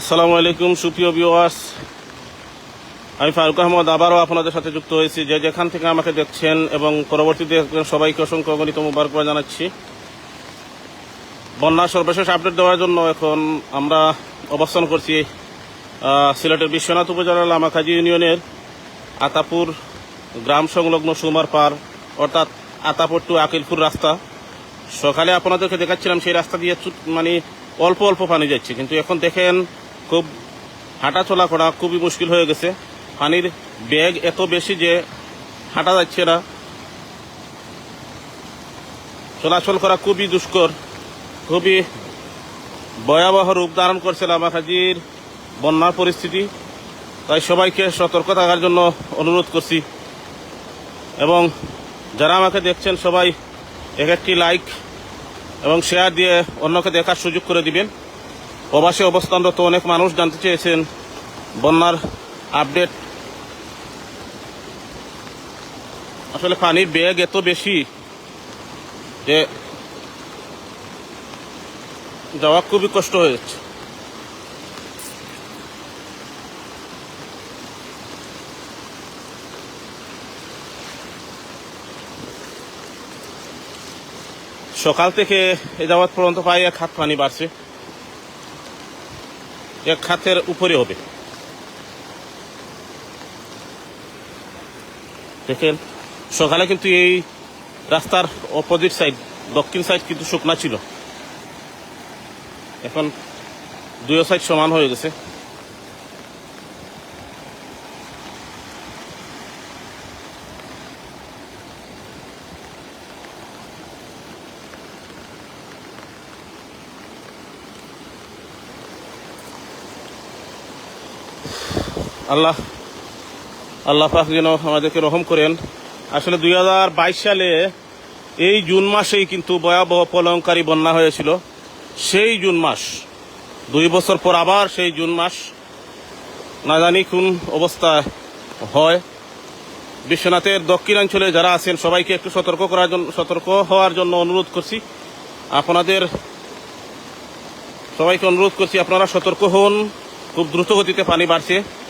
আসসালামু আলাইকুম, সুপ্রিয় ভিউয়ার্স আমি ফারুক আহমদ, আবারও আপনাদের সাথে যুক্ত হয়েছি। যে যেখান থেকে আমাকে দেখছেন এবং পরবর্তীতে সবাইকে অসংখ্য অগণিত মুবারকবাদ জানাচ্ছি। বন্যার সর্বশেষ আপডেট দেওয়ার জন্য এখন আমরা অবস্থান করছি সিলেটের বিশ্বনাথ উপজেলার লামাখাজি ইউনিয়নের আতাপুর গ্রাম সংলগ্ন সুমার পার, অর্থাৎ আতাপুর টু আকিলপুর রাস্তা। সকালে আপনাদেরকে দেখাচ্ছিলাম, সেই রাস্তা দিয়ে মানে অল্প অল্প পানি যাচ্ছে। কিন্তু এখন দেখেন খুব হাঁটা চলা করা খুবই মুশকিল হয়ে গেছে। পানির ব্যাগ এত বেশি যে হাঁটা যাচ্ছে না। চলাচল করা খুবই দুষ্কর, খুবই ভয়াবহ রূপ ধারণ করছে লামাখাজির বন্যার পরিস্থিতি। তাই সবাইকে সতর্ক থাকার জন্য অনুরোধ করছি। এবং যারা আমাকে দেখছেন, সবাই এক একটি লাইক এবং শেয়ার দিয়ে অন্যকে দেখার সুযোগ করে দিবেন। প্রবাসে অবস্থানরত অনেক মানুষ জানতে চেয়েছেন বন্যার আপডেট। আসলে পানির বেগ এত বেশি যে যাওয়া খুবই কষ্ট হয়ে যাচ্ছে। সকাল থেকে এ যাওয়ার পর্যন্ত প্রায় এক হাত পানি বাড়ছে। এক হাতের উপরে হবে। দেখেন, সকালে কিন্তু এই রাস্তার অপোজিট সাইড দক্ষিণ সাইড কিন্তু শুকনা ছিল। এখন দুই সাইড সমান হয়ে গেছে। আল্লাহ আল্লাহ পাক যেন আমাদেরকে রহম করেন। আসলে দুই হাজার বাইশ সালে এই জুন মাসেই কিন্তু ভয়াবহ প্রলয়ঙ্কারী বন্যা হয়েছিল। সেই জুন মাস, দুই বছর পর আবার সেই জুন মাস, না জানি কোন অবস্থা হয়। বিশ্বনাথের দক্ষিণাঞ্চলে যারা আছেন, সবাইকে একটু সতর্ক করার জন্য, সতর্ক হওয়ার জন্য অনুরোধ করছি। আপনাদের সবাইকে অনুরোধ করছি, আপনারা সতর্ক হন। খুব দ্রুত গতিতে পানি বাড়ছে।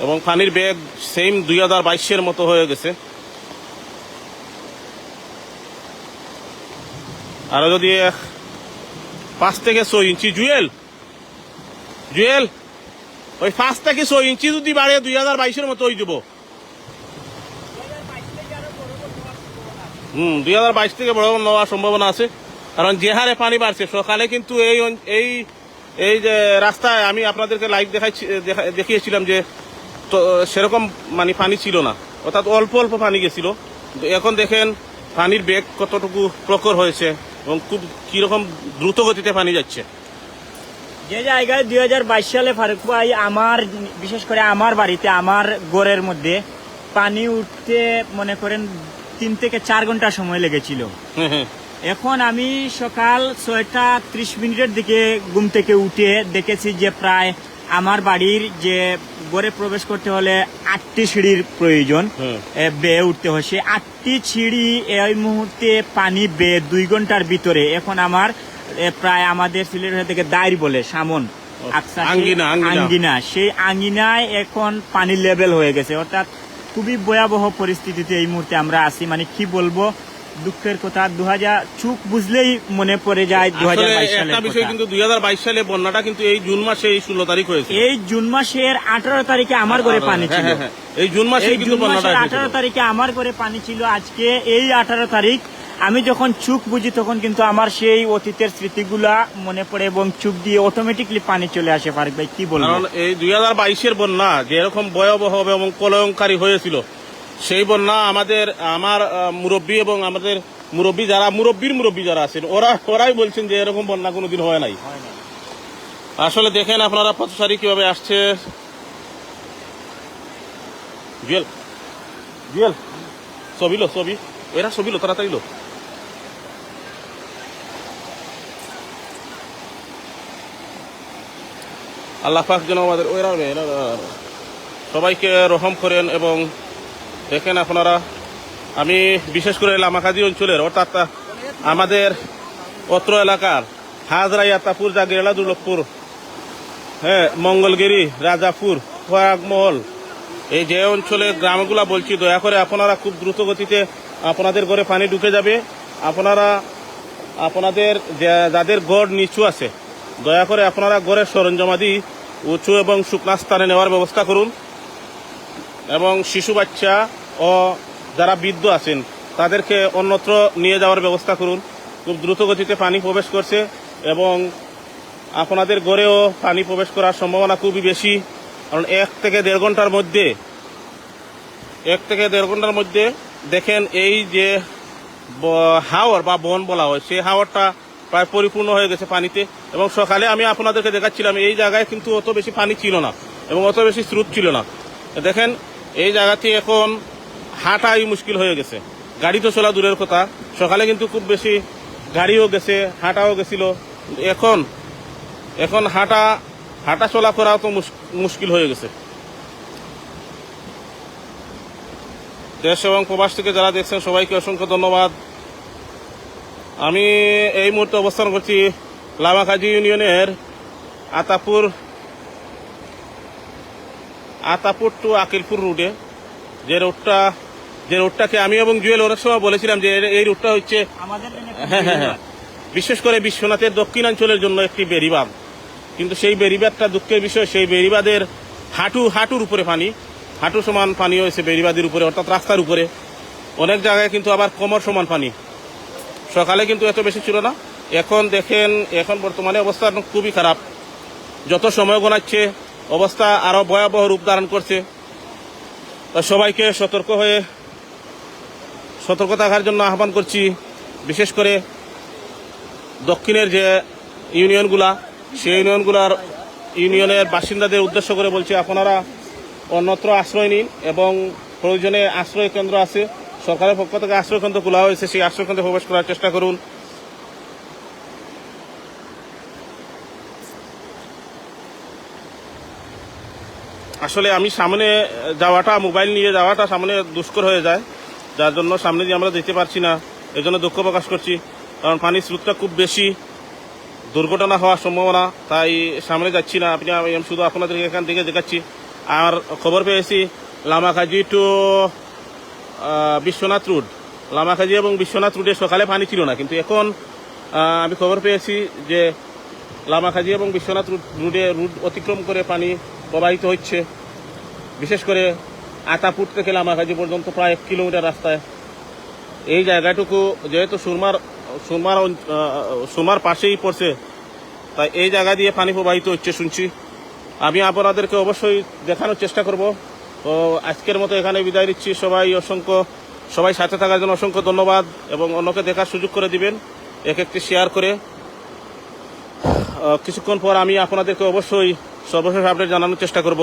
এবং পানির বেগ সেম দুই হাজার বাইশের মতো হয়ে গেছে। আরও যদি পাঁচ থেকে ছয় ইঞ্চি, জুয়েল জুয়েল, ওই পাঁচ থেকে ছয় ইঞ্চি যদি বাড়ে, দুই হাজার বাইশের মতো হয়ে যাব। হুম, দুই হাজার বাইশ থেকে বড় নেওয়ার সম্ভাবনা আছে। কারণ যে হারে পানি বাড়ছে, সকালে কিন্তু এই এই এই যে রাস্তায় আমি আপনাদেরকে লাইভ দেখাচ্ছি দেখা- দেখিয়েছিলাম যে তো সেরকম মানে পানি ছিল না। অর্থাৎ অল্প অল্প পানি গেছিল। এখন দেখেন পানির বেগ কতটুকু প্রখর হয়েছে এবং খুব কীরকম দ্রুত গতিতে পানি যাচ্ছে। যে জায়গায় দু হাজার বাইশ সালে ফারুক ভাই আমার বিশেষ করে আমার বাড়িতে আমার গড়ের মধ্যে পানি উঠতে মনে করেন তিন থেকে চার ঘণ্টা সময় লেগেছিল। এখন আমি সকাল ছয়টা ত্রিশ মিনিটের দিকে ঘুম থেকে উঠে দেখেছি যে প্রায় আমার বাড়ির যে গড়ে প্রবেশ করতে হলে আটটি সিঁড়ির প্রয়োজন। বেয়ে উঠতে হয়। সেই আটটি সিঁড়ি এই মুহূর্তে পানি বেয়ে দুই ঘণ্টার ভিতরে। এখন আমার প্রায় আমাদের সিলেট থেকে দায়ের বলে সামন। আঙ্গিনা, আঙ্গিনা। আঙ্গিনা। সেই আঙ্গিনায় এখন পানির লেভেল হয়ে গেছে। অর্থাৎ খুবই ভয়াবহ পরিস্থিতিতে এই মুহূর্তে আমরা আছি। মানে কি বলব? দুঃখের কথা দু হাজার চুক বুঝলেই মনে পড়ে যায় দু হাজার একটা বিষয় কিন্তু দুই হাজার বাইশ সালে বন্যাটা কিন্তু এই জুন মাসে এই ষোলো তারিখ হয়েছে এই জুন মাসের আঠারো তারিখে আমার ঘরে পানি হ্যাঁ, ছিল। হ্যাঁ, হ্যাঁ। এই জুন মাসে জুন মাসের আঠারো তারিখে আমার ঘরে পানি ছিল। আজকে এই আঠারো তারিখ আমি যখন চুক বুঝি তখন কিন্তু আমার সেই অতীতের স্মৃতিগুলা মনে পড়ে এবং চুক দিয়ে অটোমেটিকলি পানি চলে আসে ফারুক ভাই। কি বলব? এই দুই হাজার বাইশের বন্যা যেরকম ভয়াবহ এবং প্রলয়ঙ্কারী হয়েছিল সেই বন্যা আমাদের আমার মুরব্বী এবং আমাদের মুরব্বী যারা মুরব্বীর মুরব্বী যারা আছেন ওরা ওরাই বলছেন যে এরকম বন্যা কোনোদিন হয় নাই আসলে দেখেন আপনারা পথসারি কীভাবে আসছে জুয়েল জুয়েল ছবি লো ছবি এরা ছবি লো তাড়াতাড়ি লো আল্লাহ পাক যেন আমাদের ওরা সবাইকে রহম করেন এবং দেখেন আপনারা, আমি বিশেষ করে লামাকাজি অঞ্চলের, অর্থাৎ আমাদের অত্র এলাকার হাজরাই আতাপুর জাগিরালা দুর্লভপুর হ্যাঁ মঙ্গলগিরি, রাজাপুর খোয়াগমহল এই যে অঞ্চলে গ্রামগুলা বলছি, দয়া করে আপনারা খুব দ্রুত গতিতে আপনাদের ঘরে পানি ঢুকে যাবে। আপনারা, আপনাদের যাদের গড় নিচু আছে, দয়া করে আপনারা গড়ের সরঞ্জামাদি উঁচু এবং শুকনা স্থানে নেওয়ার ব্যবস্থা করুন। এবং শিশু বাচ্চা ও যারা বৃদ্ধ আছেন, তাদেরকে অন্যত্র নিয়ে যাওয়ার ব্যবস্থা করুন। খুব দ্রুত গতিতে পানি প্রবেশ করছে এবং আপনাদের গড়েও পানি প্রবেশ করার সম্ভাবনা খুবই বেশি। কারণ এক থেকে দেড় ঘণ্টার মধ্যে, এক থেকে দেড় ঘণ্টার মধ্যে দেখেন এই যে হাওর বা বন বলা হয়, সেই হাওরটা প্রায় পরিপূর্ণ হয়ে গেছে পানিতে। এবং সকালে আমি আপনাদেরকে দেখাচ্ছিলাম, এই জায়গায় কিন্তু অত বেশি পানি ছিল না এবং অত বেশি স্রোত ছিল না। দেখেন এই জায়গাটি এখন হাঁটাই মুশকিল হয়ে গেছে। গাড়ি তো চলা দূরের কথা। সকালে কিন্তু খুব বেশি গাড়িও গেছে, হাঁটাও গেছিল। এখন এখন হাঁটা হাঁটা চলা করাও তো মুশ- মুশকিল হয়ে গেছে। দেশ এবং প্রবাস থেকে যারা দেখছেন, সবাইকে অসংখ্য ধন্যবাদ। আমি এই মুহূর্তে অবস্থান করছি লামাকাজি ইউনিয়নের আতাপুর আতাপুর টু আকিলপুর রুটে। যে রোডটা যে রোডটাকে আমি এবং জুয়েল অনেক সময় বলেছিলাম যে এই রুটটা হচ্ছে হ্যাঁ হ্যাঁ হ্যাঁ। বিশেষ করে বিশ্বনাথের দক্ষিণাঞ্চলের জন্য একটি বেরিবাঁধ কিন্তু সেই বেরিবাঁধটা দুঃখের বিষয় সেই বেরিবাঁধের হাঁটু হাঁটুর উপরে পানি। হাঁটু সমান পানি হয়েছে বেরিবাঁধের উপরে অর্থাৎ রাস্তার উপরে। অনেক জায়গায় কিন্তু আবার কোমর সমান পানি। সকালে কিন্তু এত বেশি ছিল না। এখন দেখেন এখন বর্তমানে অবস্থা খুবই খারাপ। যত সময় গোনাচ্ছে অবস্থা আরও ভয়াবহ রূপ ধারণ করছে। তা সবাইকে সতর্ক হয়ে সতর্ক থাকার জন্য আহ্বান করছি, বিশেষ করে দক্ষিণের যে ইউনিয়নগুলা, সেই ইউনিয়নগুলার ইউনিয়নের বাসিন্দাদের উদ্দেশ্য করে বলছি, আপনারা অন্যত্র আশ্রয় নিন এবং প্রয়োজনে আশ্রয় কেন্দ্র আছে, সরকারের পক্ষ থেকে আশ্রয় কেন্দ্র খোলা হয়েছে, সেই আশ্রয় কেন্দ্রে প্রবেশ করার চেষ্টা করুন। আসলে আমি সামনে যাওয়াটা মোবাইল নিয়ে যাওয়াটা সামনে দুষ্কর হয়ে যায়। যার জন্য সামনে দিয়ে আমরা যেতে পারছি না। এই জন্য দুঃখ প্রকাশ করছি। কারণ পানির স্রোতটা খুব বেশি। দুর্ঘটনা হওয়ার সম্ভাবনা, তাই সামনে যাচ্ছি না। আপনি, আমি শুধু আপনাদেরকে এখান থেকে দেখাচ্ছি। আর খবর পেয়েছি লামাকাজি টু বিশ্বনাথ রুট লামাকাজি এবং বিশ্বনাথ রুটে সকালে পানি ছিল না। কিন্তু এখন আমি খবর পেয়েছি যে লামাকাজি এবং বিশ্বনাথ রুট রুটে রুট অতিক্রম করে পানি প্রবাহিত হচ্ছে। বিশেষ করে আতাপুর থেকে লামাকাজি পর্যন্ত প্রায় এক কিলোমিটার রাস্তায়। এই জায়গাটুকু যেহেতু সুরমার সুরমার সুরমার পাশেই পড়ছে, তাই এই জায়গা দিয়ে পানি প্রবাহিত হচ্ছে শুনছি। আমি আপনাদেরকে অবশ্যই দেখানোর চেষ্টা করব। তো আজকের মতো এখানে বিদায় দিচ্ছি সবাই অসংখ্য, সবাই সাথে থাকার জন্য অসংখ্য ধন্যবাদ এবং অন্যকে দেখার সুযোগ করে দিবেন, এক একটি শেয়ার করে। কিছুক্ষণ পর আমি আপনাদেরকে অবশ্যই সর্বশেষ আপডেট জানানোর চেষ্টা করব।